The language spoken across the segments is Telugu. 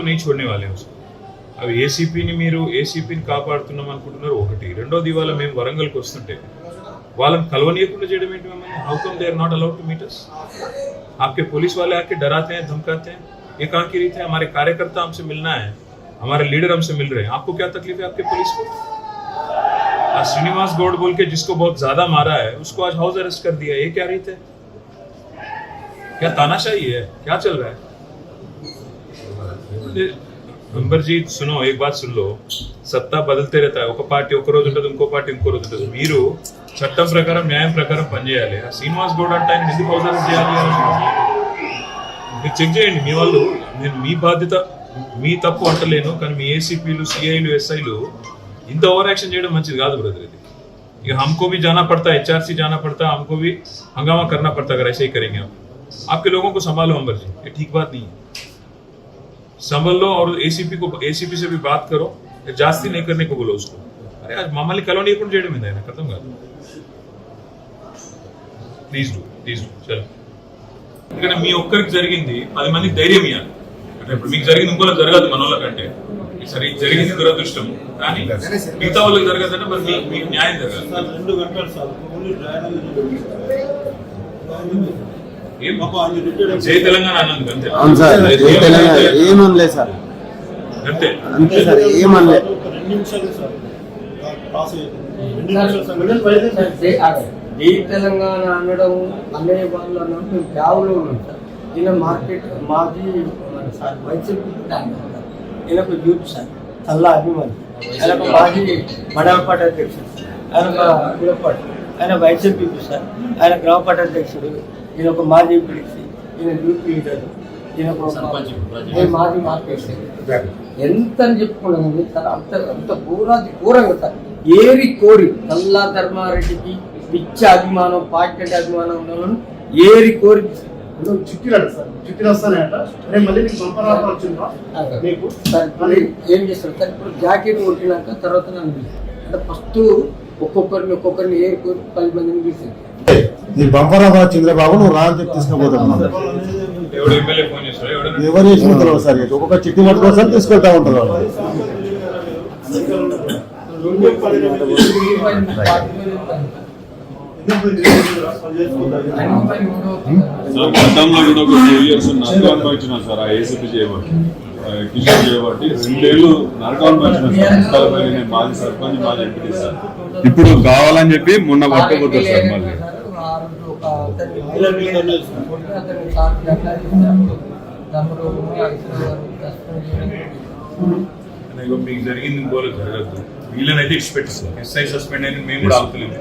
तो नहीं छोड़ने वाले हैं उसको అవి ఏసీపీని మీరు ఏసీపీని కాపాడుతున్నాం అనుకుంటున్నారు ఒకటి రెండోది ఇవాళ మేము వరంగల్కి వస్తుంటే వాళ్ళని కలవనీయకుండా చేయడం ఏంటి మమ్మల్ని how come they are not allowed to meet us आपके पुलिस वाले आके डराते हैं धमकाते हैं ये कहाँ की रीत है हमारे कार्यकर्ता हमसे मिलना है हमारे लीडर हमसे मिल रहे हैं आपको क्या तकलीफ है आपके पुलिस को आज श्रीनिवास गौड़ बोल के जिसको बहुत ज्यादा मारा है उसको आज हाउस अरेस्ट कर दिया ये क्या रीत है क्या तानाशाही है क्या चल रहा है మెంబర్ జీ సునో ఏక్ బాత్ సున్ లో సత్తా బదిలితే रहता है ఒక పార్టీ ఒక రోజు ఉంటుంది ఇంకో పార్టీ ఇంకో రోజు ఉంటుంది మీరు చట్టం ప్రకారం న్యాయం ప్రకారం పనిచేయాలి ఆ శ్రీనివాస్ గౌడ్ అంటే ఆయన ఎందుకు అవసరం చేయాలి మీరు చెక్ చేయండి మీ వాళ్ళు నేను మీ బాధ్యత మీ తప్పు అంటలేను కానీ మీ ఏసీపీలు సిఐలు ఎస్ఐలు ఇంత ఓవర్ యాక్షన్ చేయడం మంచిది కాదు బ్రదర్ ఇది ఇక हमको भी जाना पड़ता है एचआरसी जाना पड़ता है हमको भी हंगामा करना पड़ता है अगर ऐसे ही करेंगे आप आपके लोगों को संभालो अंबर जी ये ठीक बात नहीं है संभल लो और एसीपी को एसीपी से भी बात करो या जास्ती नहीं करने को बोलो उसको अरे आज మమ్మల్ని కలవనీయకుండా చేయడం ఏంది ఆయన అర్థం కాదు ప్లీజ్ డూ ప్లీజ్ డూ చలో ఎందుకంటే మీ ఒక్కరికి జరిగింది పది మందికి ధైర్యం ఇవ్వాలి అంటే ఇప్పుడు మీకు జరిగింది ఇంకోలో జరగదు మన వాళ్ళకంటే సరే ఇది జరిగింది దురదృష్టం కానీ మిగతా వాళ్ళకి జరగదంటే మరి మీ- మీకు న్యాయం జరగాలి జై తెలంగాణ అవును సార్ తెలంగాణ. సార్? అంతే. అంతే సార్ ఏమనలే జై తెలంగాణ అనడం అనే వాళ్ళు అన్నప్పుడు మేము బ్యాగులో ఉన్నాం సార్. ఈయన మార్కెట్ మాది సార్ యూత్ సార్. చల్లా అభిమాని. ఆయన ఒక మాజీ మండలపాటి అధ్యక్షుడు ఆయన ఆయన సార్. గ్రామపాటి అధ్యక్షుడు ఈయన ఒక మాజీ పిడిసి ఈయన యూత్ లీడర్ ఈయన ఒక మాజీ మార్కెట్ ఎంత అని చెప్పుకున్నాను సార్ అంత అంత ఘోరాది ఘోరంగా సార్ ఏరి కోరి నల్లా ధర్మారెడ్డికి పిచ్చ అభిమానం పార్టీ అంటే అభిమానం ఉన్న వాళ్ళను ఏరి కోరి చిట్టిరాడు సార్ చిట్టి వస్తానంట రేపు మళ్ళీ నీకు పంపరా వచ్చిందా? నీకు? ఏం చేస్తారు? సార్ ఇప్పుడు జాకెట్ కొట్టినాక తర్వాత నన్ను. అంటే ఫస్ట్ ఒక్కొక్కరిని ఒక్కొక్కరిని ఏరి కోరి పది మందిని పిలిచారు. నీ బంపరాబాద్ చంద్రబాబు నువ్వు రా అని చెప్పి తీసుకుపోతున్నావు ఎవరు చేసిన తెలియదు సార్ ఒక్కొక్క చిట్టి పట్టుకోసం తీసుకెళ్తా ఉంటారు వాళ్ళు. గతంలో కూడా ఒక టూ ఇయర్స్ సార్ ఆ ఏసీపీ చేయబట్టి కిషోర్ చేయబట్టి రెండేళ్ళు నరకాన్ని వచ్చిన సార్ నేను మాజీ సర్పంచ్ మాజీ ఎంపీ సార్. ఇప్పుడు కావాలని చెప్పి మొన్న పట్టుకోపోతారు సార్ మళ్ళీ. అతన్ని కొట్టి అతన్ని సార్ గట్లా చేసినప్పుడు తమ్ముడు ఇగో మీకు జరిగింది ఇంకోలో జరగదు వీళ్ళనైతే ఇచ్చిపెట్టాం ఎస్ఐ సస్పెండ్ అయిన మేము కూడా ఆగుతలేము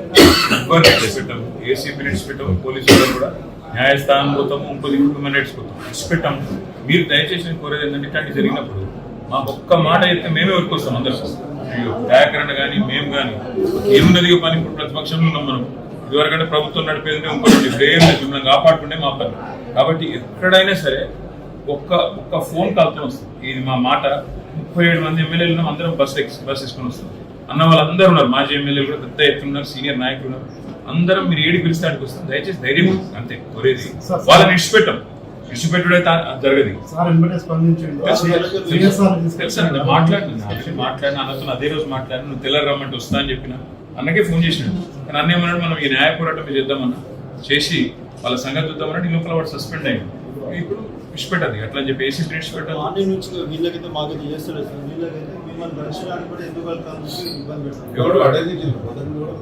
ఎవరిని ఇచ్చిపెట్టాము. ఏసీపీ ఇచ్చిపెట్టాము పోలీసు వాళ్ళు కూడా. న్యాయస్థానం పోతాము ఇంకో హ్యూమన్ రైట్స్ పోతాం ఇచ్చిపెట్టాము. మీరు దయచేసి కోరేది ఏంటంటే ఇట్లాంటి జరిగినప్పుడు మాకు ఒక్క మాట చెప్తే మేమే వర్కొస్తాం అందరం. అయ్యో వ్యాకరణ కానీ మేము కానీ ఏమున్నది పని ఇప్పుడు ప్రతిపక్షంలో ఉన్నాం మనం. ఇదివరకంటే ప్రభుత్వం నడిపేది ఏం లేదు. మిమ్మల్ని కాపాడుకుంటే మా పని. కాబట్టి ఎక్కడైనా సరే ఒక్క ఒక్క ఫోన్ కాల్తో వస్తుంది. ఇది మా మాట. ముప్పై ఏడు మంది ఎమ్మెల్యేలు అందరం బస్ ఎక్కి బస్ వేసుకొని వస్తాం. అన్న వాళ్ళందరూ ఉన్నారు. మాజీ ఎమ్మెల్యేలు కూడా పెద్ద ఎత్తున ఉన్నారు. సీనియర్ నాయకులు ఉన్నారు. అందరం మీరు ఏడి పిలిస్తే ఆడికి వస్తాం. దయచేసి ధైర్యం. అంతే. కొరేది. వాళ్ళని ఇడిచిపెట్టాం ఇడిచిపెట్టుడు అయితే జరగదు మాట్లాడినా మాట్లాడిన అన్నతో అదే రోజు మాట్లాడిన నువ్వు తెల్ల రమ్మంటే వస్తా అని చెప్పిన. అన్నకే ఫోన్ చేసినాడు. కానీ అన్న ఏమన్నాడు మనం ఈ న్యాయ పోరాటం మీద చేద్దామన్నా చేసి వాళ్ళ సంగతి చూద్దామన్నాడు ఈ లోపల వాడు సస్పెండ్ అయ్యింది ఇప్పుడు ఇష్టపెట్టదు అట్లా అని చెప్పి ఏసీ ఇష్టపెట్టదు మార్నింగ్ నుంచి వీళ్ళకైతే మాకైతే చేస్తారు సార్ వీళ్ళకైతే మిమ్మల్ని దర్శనానికి కూడా ఎందుకు వెళ్తాను ఇబ్బంది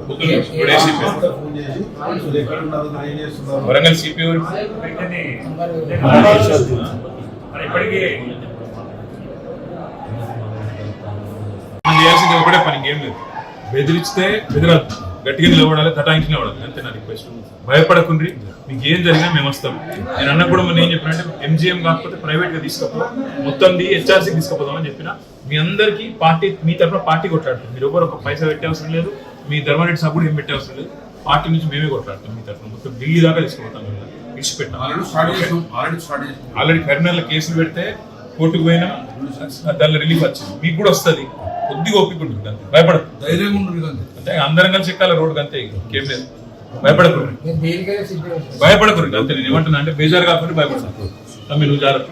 పొద్దున్న ఇప్పుడు ACP. వరంగల్ సిపి ఇప్పటికీ చేయాల్సింది ఒకటే పని ఇంకేం లేదు. బెదిరిస్తే బెదిరద్దు గట్టిగా నిలబడాలి తటాయించి నిలబడాలి అంతే నా రిక్వెస్ట్ భయపడకుండ్రి మీకు ఏం జరిగినా మేము వస్తాం. నేను అన్న కూడా మొన్న ఏం చెప్పినంటే ఎంజిఎం కాకపోతే ప్రైవేట్గా తీసుకపో మొత్తం ది హెచ్ఆర్సీ తీసుకుపోదామని చెప్పిన మీ అందరికీ పార్టీ మీ తరఫున పార్టీ కొట్లాడుతుంది. మీరు ఎవరు ఒక పైసా పెట్టే అవసరం లేదు మీ ధర్మారెడ్డి సభ్యుడు ఏం పెట్టే అవసరం లేదు. పార్టీ నుంచి మేమే కొట్లాడతాం మీ తరఫున మొత్తం ఢిల్లీ దాకా తీసుకుపోతాం మేము. ఇచ్చిపెట్టాం ఆల్రెడీ కరీంనగర్లో కేసులు పెడితే కోర్టుకు పోయినా దానిలో రిలీఫ్ వచ్చింది. మీకు కూడా వస్తుంది. కొద్దిగా ఓపిక ఉంటుంది అంతే భయపడదు ధైర్యంగా ఉండరు కదా అంతే అందరం కలిసి ఎక్కాలి రోడ్డు అంతే ఇంకేం. లేదు. భయపడకూడదు భయపడకూడదు అంతే నేను ఏమంటున్నా అంటే బేజారు కాకుండా భయపడతాను తమ్మి నువ్వు జాగ్రత్త.